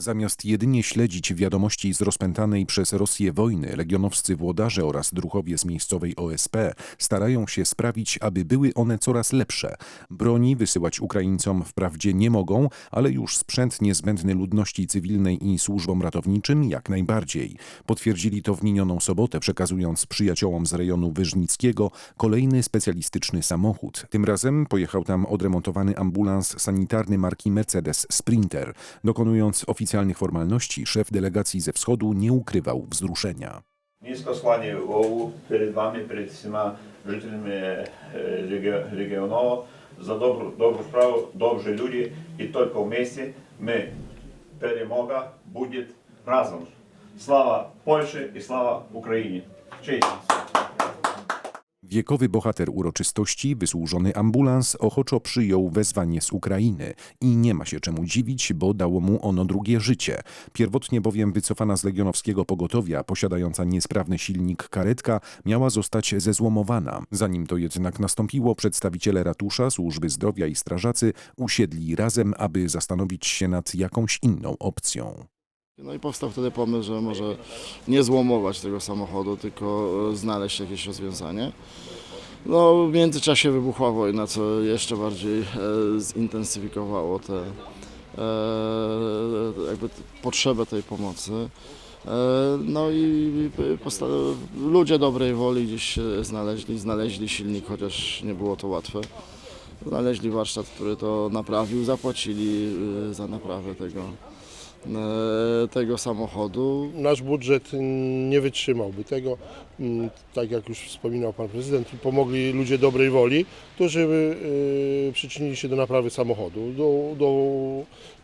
Zamiast jedynie śledzić wiadomości z rozpętanej przez Rosję wojny, legionowscy włodarze oraz druhowie z miejscowej OSP starają się sprawić, aby były one coraz lepsze. Broni wysyłać Ukraińcom wprawdzie nie mogą, ale już sprzęt niezbędny ludności cywilnej i służbom ratowniczym jak najbardziej. Potwierdzili to w minioną sobotę, przekazując przyjaciołom z rejonu Wyżnickiego kolejny specjalistyczny samochód. Tym razem pojechał tam odremontowany ambulans sanitarny marki Mercedes Sprinter. Dokonując oficjalnych formalności, szef delegacji ze wschodu nie ukrywał wzruszenia. Низько склані голову перед вами, перед всіма жителями е, реге- регіону за добру, добру справу, добрі люди, і тільки вместе ми перемога буде разом. Слава Польщі і слава Україні! Честь! Wiekowy bohater uroczystości, wysłużony ambulans, ochoczo przyjął wezwanie z Ukrainy i nie ma się czemu dziwić, bo dało mu ono drugie życie. Pierwotnie bowiem wycofana z legionowskiego pogotowia, posiadająca niesprawny silnik karetka, miała zostać zezłomowana. Zanim to jednak nastąpiło, przedstawiciele ratusza, służby zdrowia i strażacy usiedli razem, aby zastanowić się nad jakąś inną opcją. No i powstał wtedy pomysł, że może nie złomować tego samochodu, tylko e, znaleźć jakieś rozwiązanie. No, w międzyczasie wybuchła wojna, co jeszcze bardziej e, zintensyfikowało tę e, jakby potrzebę tej pomocy. No i ludzie dobrej woli gdzieś się znaleźli, znaleźli silnik, chociaż nie było to łatwe. Znaleźli warsztat, który to naprawił, zapłacili za naprawę tego, tego samochodu. nasz budżet nie wytrzymałby tego. Mm, Tak jak już wspominał pan prezydent, pomogli ludzie dobrej woli, którzy y, przyczynili się do naprawy samochodu, do, do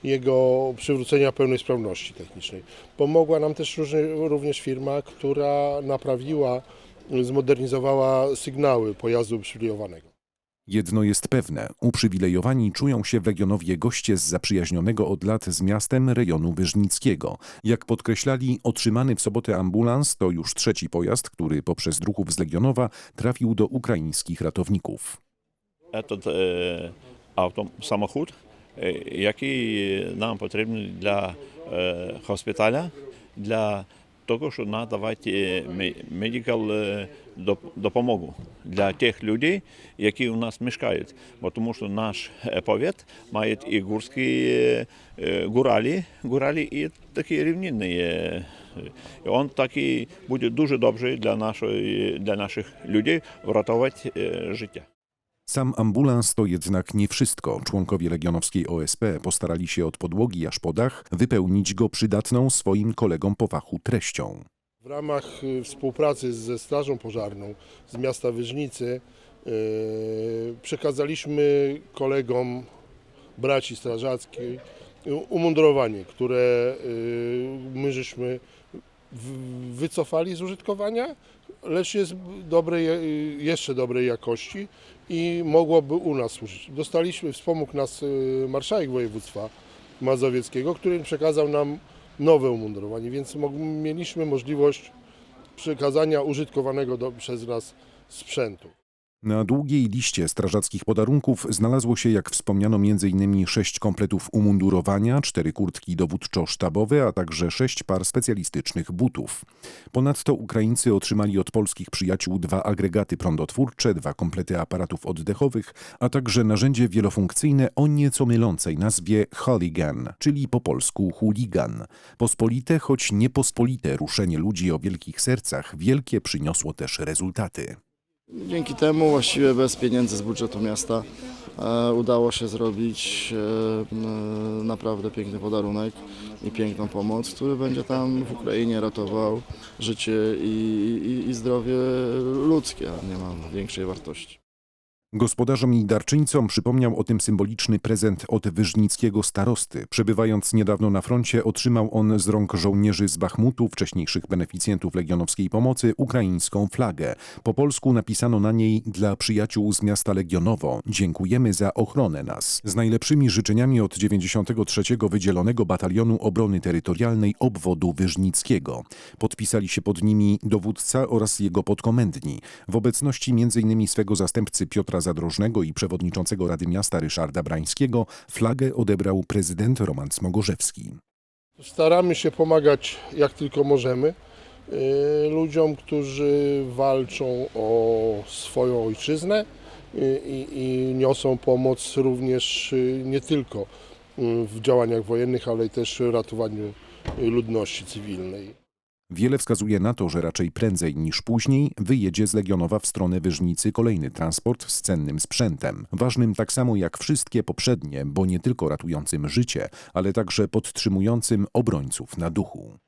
jego przywrócenia pełnej sprawności technicznej. Pomogła nam też również firma, która naprawiła, zmodernizowała sygnały pojazdu uprzywilejowanego. Jedno jest pewne, uprzywilejowani czują się w regionowie goście z zaprzyjaźnionego od lat z miastem rejonu Wyżnickiego. Jak podkreślali, otrzymany w sobotę ambulans to już trzeci pojazd, który poprzez druhów z Legionowa trafił do ukraińskich ratowników. Ten e, auto, samochód, e, jaki nam potrzebny dla e, szpitala, dla tego, że nadawać medical e, допомогу для тих людей, які у нас мешкають. Бо тому що наш е, повіт має і гурські е, е, гуралі, гуралі і такі рівнинні. е, І він такий буде дуже добрий для, нашої, для наших людей врятувати е, життя. Sam ambulans to jednak nie wszystko. Członkowie legionowskiej OSP postarali się od podłogi aż po dach wypełnić go przydatną swoim kolegom po fachu treścią. W ramach y, współpracy ze Strażą Pożarną z miasta Wyżnicy y, przekazaliśmy kolegom braci strażackiej y, umundurowanie, które my żeśmy wycofali z użytkowania, lecz jest dobrej, jeszcze dobrej jakości i mogłoby u nas służyć. Dostaliśmy, wspomógł nas marszałek województwa mazowieckiego, który przekazał nam nowe umundurowanie, więc mieliśmy możliwość przekazania użytkowanego do, przez nas sprzętu. Na długiej liście strażackich podarunków znalazło się, jak wspomniano, m.in. sześć kompletów umundurowania, cztery kurtki dowódczo-sztabowe, a także sześć par specjalistycznych butów. Ponadto Ukraińcy otrzymali od polskich przyjaciół dwa agregaty prądotwórcze, dwa komplety aparatów oddechowych, a także narzędzie wielofunkcyjne o nieco mylącej nazwie Hooligan, czyli po polsku chuligan. Pospolite, choć niepospolite ruszenie ludzi o wielkich sercach, wielkie przyniosło też rezultaty. Dzięki temu właściwie bez pieniędzy z budżetu miasta e, udało się zrobić e, m, naprawdę piękny podarunek i piękną pomoc, który będzie tam w Ukrainie ratował życie i, i, i zdrowie ludzkie, nie ma większej wartości. Gospodarzom i darczyńcom przypomniał o tym symboliczny prezent od wyżnickiego starosty. Przebywając niedawno na froncie, otrzymał on z rąk żołnierzy z Bachmutu, wcześniejszych beneficjentów legionowskiej pomocy, ukraińską flagę. Po polsku napisano na niej dla przyjaciół z miasta Legionowo. Dziękujemy za ochronę nas. Z najlepszymi życzeniami od 93. Wydzielonego Batalionu Obrony Terytorialnej obwodu wyżnickiego. Podpisali się pod nimi dowódca oraz jego podkomendni. W obecności m.in. swego zastępcy Piotra Zadrożnego i przewodniczącego Rady Miasta Ryszarda Brańskiego flagę odebrał prezydent Roman Smogorzewski. Staramy się pomagać jak tylko możemy y, ludziom, którzy walczą o swoją ojczyznę y, i, i niosą pomoc również y, nie tylko w działaniach wojennych, ale też ratowaniu ludności cywilnej. Wiele wskazuje na to, że raczej prędzej niż później wyjedzie z Legionowa w stronę Wyżnicy kolejny transport z cennym sprzętem, ważnym tak samo jak wszystkie poprzednie, bo nie tylko ratującym życie, ale także podtrzymującym obrońców na duchu.